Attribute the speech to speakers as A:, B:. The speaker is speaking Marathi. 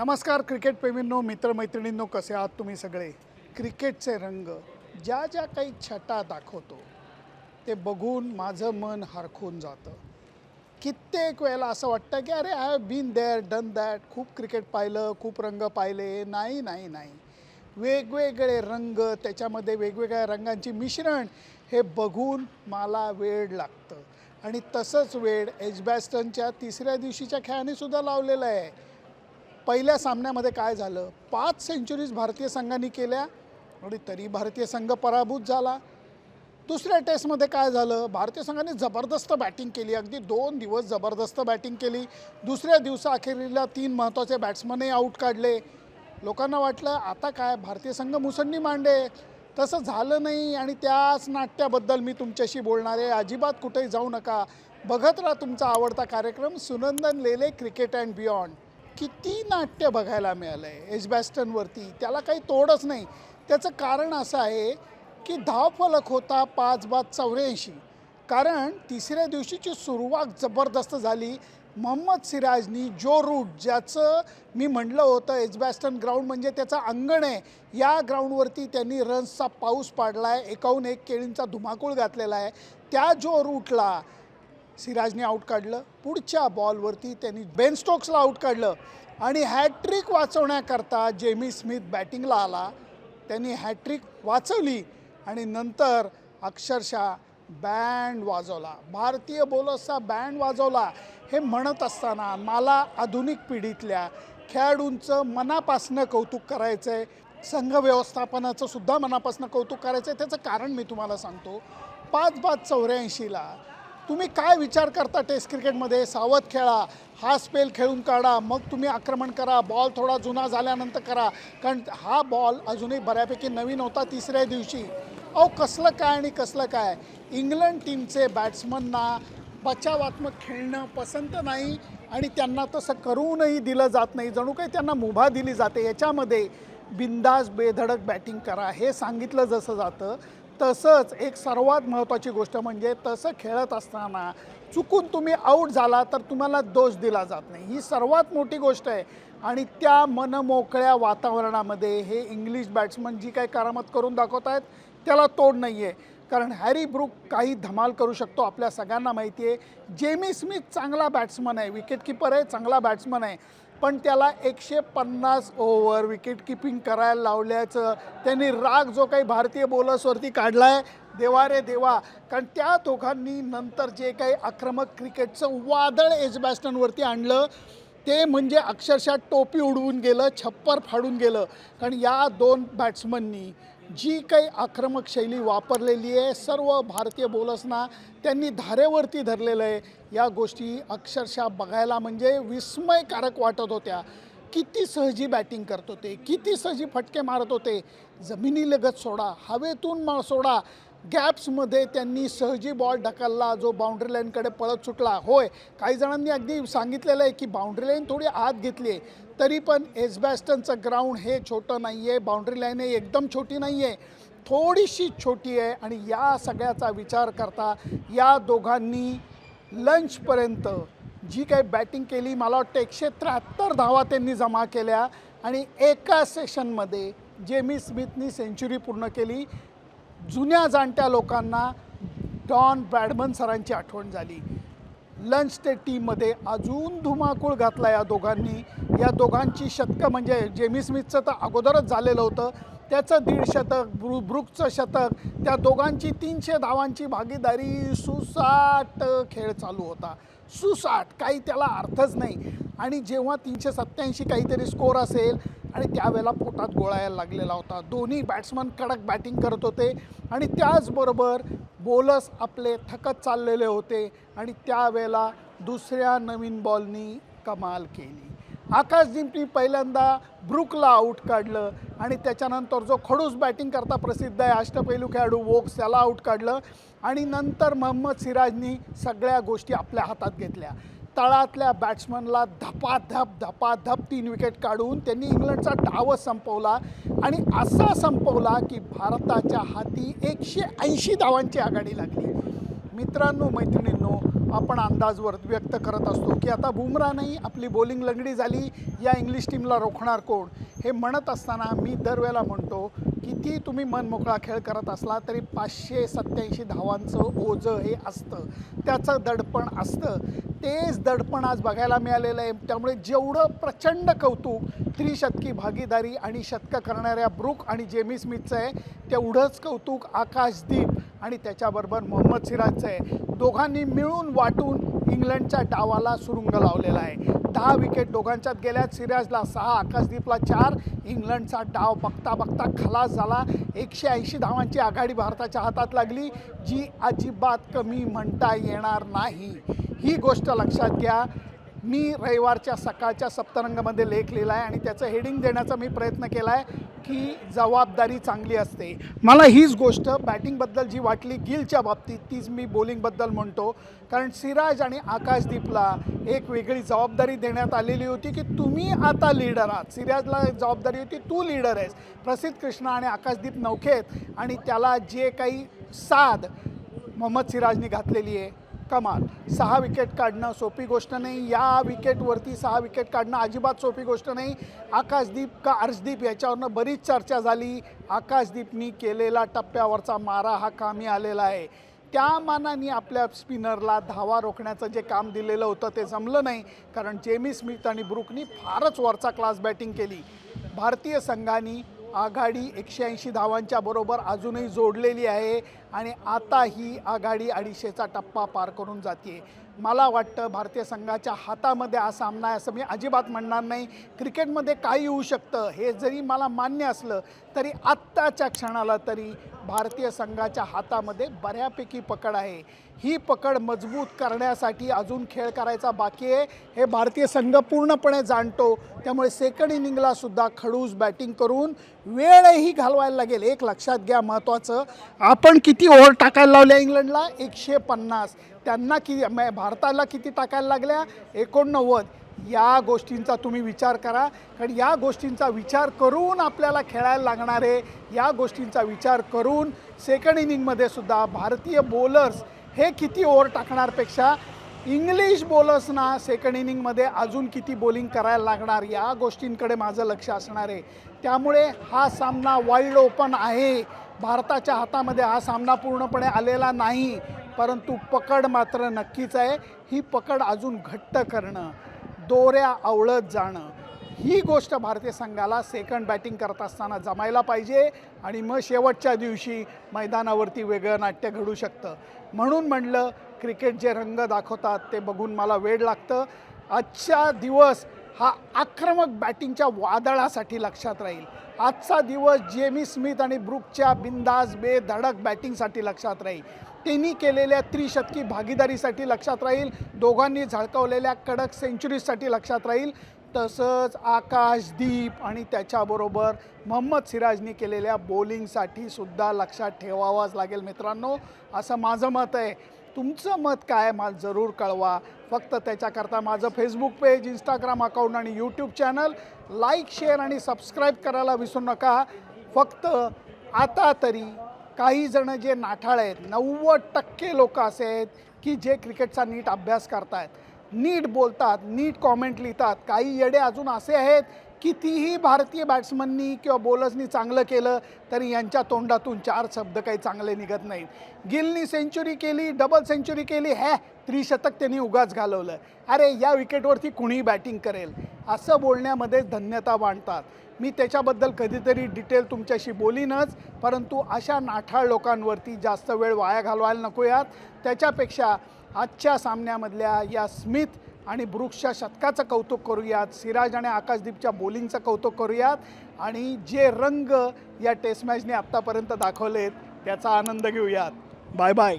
A: नमस्कार क्रिकेटप्रेमींनो मित्रमैत्रिणींनो कसे आहात तुम्ही सगळे? क्रिकेटचे रंग ज्या ज्या काही छटा दाखवतो ते बघून माझं मन हरखून जातं. कित्येक वेळेला असं वाटतं की अरे I have been that done that खूप क्रिकेट पाहिलं खूप रंग पाहिले. नाही नाही नाही. वेगवेगळे रंग त्याच्यामध्ये वेगवेगळ्या रंगांची मिश्रण हे बघून मला वेळ लागतं. आणि तसंच वेळ एजबॅस्टनच्या तिसऱ्या दिवशीच्या खेळाने सुद्धा लावलेलं आहे. पहिल्या सामन्यामध्ये काय झालं? पाच सेंचुरीज भारतीय संघाने केल्या आणि तरी भारतीय संघ पराभूत झाला. दुसऱ्या टेस्टमध्ये काय झालं? भारतीय संघाने जबरदस्त बॅटिंग केली. अगदी दोन दिवस जबरदस्त बॅटिंग केली. दुसऱ्या दिवसाअखेरीला तीन महत्त्वाचे बॅट्समनही आऊट काढले. लोकांना वाटलं आता काय? भारतीय संघ मुसंडी मांडे. तसं झालं नाही आणि त्याच नाट्याबद्दल मी तुमच्याशी बोलणार आहे. अजिबात कुठेही जाऊ नका. बघत राहा तुमचा आवडता कार्यक्रम Sunandan Lele cricket and beyond. किती नाट्य बघायला मिळालं आहे एजबॅस्टनवरती त्याला काही तोडच नाही. त्याचं कारण असं आहे की धावफलक होता पाच बाद चौऱ्याऐंशी. कारण तिसऱ्या दिवशीची सुरुवात जबरदस्त झाली. मोहम्मद सिराजनी जो रूट ज्याचं मी म्हटलं होतं एजबॅस्टन ग्राउंड म्हणजे त्याचं अंगण आहे. या ग्राउंडवरती त्यांनी रन्सचा पाऊस पाडला आहे एकाहून एक केळींचा धुमाकूळ घातलेला आहे. त्या जो रूटला सिराजने आऊट काढलं. पुढच्या बॉलवरती त्यांनी बेन स्टोक्सला आऊट काढलं. आणि हॅट्रिक वाचवण्याकरता जेमी स्मिथ बॅटिंगला आला. त्यांनी हॅट्रिक वाचवली. आणि नंतर अक्षरशः बँड वाजवला. भारतीय बॉलर्सचा बँड वाजवला. हे म्हणत असताना मला आधुनिक पिढीतल्या खेळाडूंचं मनापासनं कौतुक करायचं आहे संघ व्यवस्थापनाचं सुद्धा मनापासनं कौतुक करायचं आहे त्याचं कारण मी तुम्हाला सांगतो. पाच पाच चौऱ्याऐंशीला तुम्ही काय विचार करता टेस्ट क्रिकेटमध्ये? सावध खेळा हा स्पेल खेळून काढा मग तुम्ही आक्रमण करा बॉल थोडा जुना झाल्यानंतर करा. कारण हा बॉल अजूनही बऱ्यापैकी नवीन होता तिसऱ्या दिवशी. अहो कसलं काय आणि कसलं काय? इंग्लंड टीमचे बॅट्समनना बचावात्मक खेळणं पसंत नाही आणि त्यांना तसं करूनही दिलं जात नाही. जणू काही त्यांना मुभा दिली जाते. याच्यामध्ये बिंदास बेधडक बॅटिंग करा. हे सांगितलं जसं जातं. तसंच एक सर्वात महत्त्वाची गोष्ट म्हणजे तसं खेळत असताना चुकून तुम्ही आऊट झाला तर तुम्हाला दोष दिला जात नाही. ही सर्वात मोठी गोष्ट आहे. आणि त्या मनमोकळ्या वातावरणामध्ये हे इंग्लिश बॅट्समन जी काही करामत करून दाखवत आहेत त्याला तोड नाही आहे कारण हॅरी ब्रुक काही धमाल करू शकतो आपल्या सगळ्यांना माहिती आहे जेमी स्मिथ चांगला बॅट्समन आहे विकेटकीपर आहे चांगला बॅट्समन आहे. पण त्याला एकशे पन्नास ओव्हर विकेट किपिंग करायला लावल्याचं त्यांनी राग जो काही भारतीय बॉलर्सवरती काढला आहे देवा रे देवा. कारण त्या दोघांनी नंतर जे काही आक्रमक क्रिकेटचं वादळ एज बॅस्टनवरती आणलं ते म्हणजे अक्षरशः टोपी उडवून गेलं छप्पर फाडून गेलं. कारण या दोन बॅट्समननी जी काही आक्रमक शैली वापरलेली आहे सर्व भारतीय बोलसना त्यांनी धारेवरती धरलेलं आहे. या गोष्टी अक्षरशः बघायला म्हणजे विस्मयकारक वाटत होत्या. किती सहजी बॅटिंग करत होते किती सहजी फटके मारत होते. जमिनीलगत सोडा हवेतून मा सोडा. गॅप्समध्ये त्यांनी सहजी बॉल ढकलला जो बाउंड्री लाईनकडे पळत सुटला. होय काही जणांनी अगदी सांगितलेलं आहे की बाउंड्री लाईन थोडी आत घेतली आहे. तरी पण एसबॅस्टनचं ग्राउंड हे छोटं नाही आहे बाउंड्री लाईन हे एकदम छोटी नाही आहे थोडीशी छोटी आहे आणि या सगळ्याचा विचार करता या दोघांनी लंचपर्यंत जी काही बॅटिंग केली मला वाटतं एकशे त्र्याहत्तर धावा त्यांनी जमा केल्या आणि एका सेशनमध्ये जेमी स्मिथनी सेंचुरी पूर्ण केली. जुन्या जाणत्या लोकांना डॉन ब्रॅडमन सरांची आठवण झाली. लंच ते टीममध्ये अजून धुमाकूळ घातला या दोघांनी. या दोघांची शतकं म्हणजे जेमी स्मिथचं तर अगोदरच झालेलं होतं. त्याचं दीड शतक ब्रु ब्रुकचं शतक त्या दोघांची तीनशे धावांची भागीदारी सुसाट खेळ चालू होता. सुसाट काही त्याला अर्थच नाही. आणि जेव्हा तीनशे सत्त्याऐंशी काहीतरी स्कोअर असेल आणि त्यावेळेला पोटात गोळायला लागलेला होता. दोन्ही बॅट्समन कडक बॅटिंग करत होते. आणि त्याचबरोबर बॉलर्स आपले थकत चाललेले होते. आणि त्यावेळेला दुसऱ्या नवीन बॉलनी कमाल केली. आकाश आकाशदीपनी पहिल्यांदा ब्रुकला आऊट काढलं. आणि त्याच्यानंतर जो खडूस बॅटिंग करता प्रसिद्ध आहे अष्टपैलू खेळाडू वोक्स त्याला आऊट काढलं. आणि नंतर मोहम्मद सिराजनी सगळ्या गोष्टी आपल्या हातात घेतल्या. तळातल्या बॅट्समनला धपाधप धपाधप तीन विकेट काढून त्यांनी इंग्लंडचा डाव संपवला. आणि असा संपवला की भारताच्या हाती एकशे ऐंशी धावांची आघाडी लागली. मित्रांनो मैत्रिणींनो आपण अंदाज व्यक्त करत असतो की आता बुमरा नाही आपली बॉलिंग लंगडी झाली. या इंग्लिश टीमला रोखणार कोण? हे म्हणत असताना मी दरवेळेला म्हणतो किती तुम्ही मन मोकळा खेळ करत असला तरी पाचशे सत्याऐंशी धावांचं ओझं हे असतं. त्याचं दडपण असतं. तेच दडपण आज बघायला मिळालेलं आहे. त्यामुळे जेवढं प्रचंड कौतुक त्रिशतकी भागीदारी आणि शतकं करणाऱ्या ब्रुक आणि जेमी स्मिथचं आहे तेवढंच कौतुक आकाशदीप आणि त्याच्याबरोबर मोहम्मद सिराजचं आहे. दोघांनी मिळून वाटून इंग्लंडच्या डावाला सुरुंग लावलेला आहे. दहा विकेट दोघांच्यात गेल्यात. सिराजला सहा आकाशदीपला चार. इंग्लंडचा डाव बघता बघता खलास झाला. एकशे ऐंशी धावांची आघाडी भारताच्या हातात लागली. जी अजिबात कमी म्हणता येणार नाही. ही गोष्ट लक्षात घ्या. मी रविवारच्या सकाळच्या सप्तरंगामध्ये लेख लिहिला आहे आणि त्याचं हेडिंग देण्याचा मी प्रयत्न केला आहे की जबाबदारी चांगली असते. मला हीच गोष्ट बॅटिंगबद्दल जी वाटली गिलच्या बाबतीत तीच मी बॉलिंगबद्दल म्हणतो. कारण सिराज आणि आकाशदीपला एक वेगळी जबाबदारी देण्यात आलेली होती की तुम्ही आता लीडर आहात. सिराजला जबाबदारी होती तू लीडर आहेस. प्रसिद्ध कृष्णा आणि आकाशदीप नौखेत आणि त्याला जे काही साध मोहम्मद सिराजने घातलेली आहे कमाल. सहा विकेट काढणं सोपी गोष्ट नाही. या विकेटवरती सहा विकेट काढणं अजिबात सोपी गोष्ट नाही. आकाशदीप का अर्शदीप याच्यावरनं बरीच चर्चा झाली. आकाशदीपनी केलेला टप्प्यावरचा मारा हा कामी आलेला आहे. त्या मानाने आपल्या स्पिनरला धावा रोखण्याचं जे काम दिलेलं होतं ते जमलं नाही. कारण जेमी स्मिथ आणि ब्रुकनी फारच वरचा क्लास बॅटिंग केली. भारतीय संघाने आघाडी एकशे ऐंशी धावांच्या बरोबर अजूनही जोडलेली आहे. आणि आता ही आघाडी अडीचशेचा टप्पा पार करून जाते मला वाटतं भारतीय संघाच्या हातामध्ये हा सामना आहे असं मी अजिबात म्हणणार नाही. क्रिकेटमध्ये काही येऊ शकतं. हे जरी मला मान्य असलं तरी आत्ताच्या क्षणाला तरी भारतीय संघाच्या हातामध्ये बऱ्यापैकी पकड आहे. ही पकड मजबूत करण्यासाठी अजून खेळ करायचा बाकी आहे. हे भारतीय संघ पूर्णपणे जाणतो. त्यामुळे सेकंड इनिंगलासुद्धा खडूस बॅटिंग करून वेळही घालवायला लागेल. एक लक्षात घ्या महत्त्वाचं आपण किती किती ओव्हर टाकायला लावल्या इंग्लंडला? एकशे पन्नास. त्यांना कि भारताला किती टाकायला लागल्या? एकोणनव्वद. या गोष्टींचा तुम्ही विचार करा. कारण या गोष्टींचा विचार करून आपल्याला खेळायला लागणार आहे. या गोष्टींचा विचार करून सेकंड इनिंगमध्ये सुद्धा भारतीय बॉलर्स हे किती ओव्हर टाकणारपेक्षा इंग्लिश बॉलर्सना सेकंड इनिंगमध्ये अजून किती बॉलिंग करायला लागणार? या गोष्टींकडे माझं लक्ष असणार आहे. त्यामुळे हा सामना वाईल्ड ओपन आहे. भारताच्या हातामध्ये हा सामना पूर्णपणे आलेला नाही परंतु पकड मात्र नक्कीच आहे. ही पकड अजून घट्ट करणं दोऱ्या आवळत जाणं ही गोष्ट भारतीय संघाला सेकंड बॅटिंग करत असताना जमायला पाहिजे आणि मग शेवटच्या दिवशी मैदानावरती वेगळं नाट्य घडू शकतं. म्हणून म्हणलं क्रिकेट जे रंग दाखवतात ते बघून मला वेळ लागतं. आजचा दिवस हा आक्रमक बॅटिंगच्या वादळासाठी लक्षात राहील. आजचा दिवस जेमी स्मिथ आणि ब्रुकच्या बिंदास बेधडक बॅटिंगसाठी लक्षात राहील. त्यांनी केलेल्या त्रिशतकी भागीदारीसाठी लक्षात राहील. दोघांनी झळकावलेल्या कडक सेंचुरीजसाठी लक्षात राहील. तसंच आकाशदीप आणि त्याच्याबरोबर मोहम्मद सिराजनी केलेल्या बॉलिंगसाठी सुद्धा लक्षात ठेवावाच लागेल मित्रांनो. असं माझं मत आहे. तुमचं मत काय मला जरूर कळवा. फक्त त्याच्याकरता माझं फेसबुक पेज इंस्टाग्राम अकाउंट आणि यूट्यूब चॅनल लाईक शेअर आणि सबस्क्राईब करायला विसरू नका. फक्त आता तरी काही जण जे नाठाळ आहेत नव्वद टक्के लोक असे आहेत की जे क्रिकेटचा नीट अभ्यास करतायत. नीट बोलतात नीट कॉमेंट लिहितात. काही येडे अजून असे आहेत कितीही भारतीय बॅट्समननी किंवा बॉलर्सनी चांगलं केलं तरी यांच्या तोंडातून चार शब्द काही चांगले निघत नाहीत. गिलनी सेंचुरी केली डबल सेंचुरी केली हे त्रिशतक त्यांनी उगाच घालवलं. अरे या विकेटवरती कुणीही बॅटिंग करेल? असं बोलण्यामध्ये धन्यता मांडतात मी त्याच्याबद्दल कधीतरी डिटेल तुमच्याशी बोलीनच परंतु अशा नाठाळ लोकांवरती जास्त वेळ वाया घालवायला नकोयात. त्याच्यापेक्षा आजच्या सामन्यामधल्या या स्मिथ आणि ब्रुक्सच्या शतकाचं कौतुक करूयात. सिराज आणि आकाशदीपच्या बॉलिंगचं कौतुक करूयात. आणि जे रंग या टेस्ट मॅचने आत्तापर्यंत दाखवलेत त्याचा आनंद घेऊयात. Bye bye